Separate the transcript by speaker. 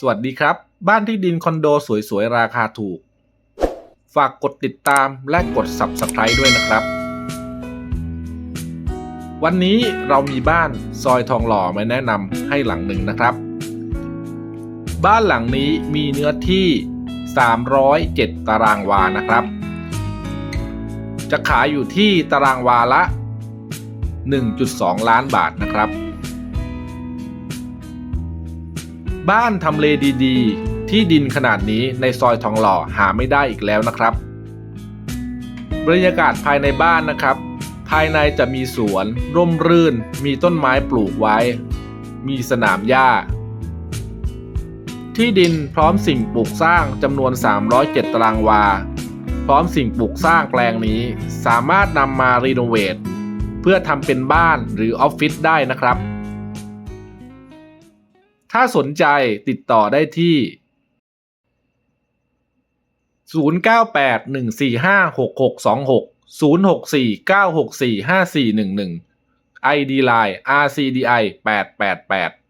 Speaker 1: สวัสดีครับ บ้านที่ดินคอนโดสวยๆ ราคาถูก ฝากกดติดตามและกด Subscribe ด้วยนะครับ วันนี้เรามีบ้านซอยทองหล่อมาแนะนำให้หลังหนึ่งนะครับ บ้านหลังนี้มีเนื้อที่ 307 ตารางวานะครับ จะขายอยู่ที่ตารางวาละ 1.2 ล้านบาทนะครับ บ้านทำเลดีๆ ที่ดินขนาดนี้ในซอยทองหล่อหาไม่ได้อีกแล้วนะครับ บรรยากาศภายในบ้านนะครับ ภายในจะมีสวน ร่มรื่น มีต้นไม้ปลูกไว้ มีสนามหญ้า ที่ดินพร้อมสิ่งปลูกสร้างจำนวน 307 ตารางวา พร้อมสิ่งปลูกสร้างแปลงนี้ สามารถนำมารีโนเวทเพื่อทำเป็นบ้านหรือออฟฟิศได้นะครับ ถ้าสนใจติดต่อได้ที่ 0981456626 064-964-5411 ID Line RCDI 888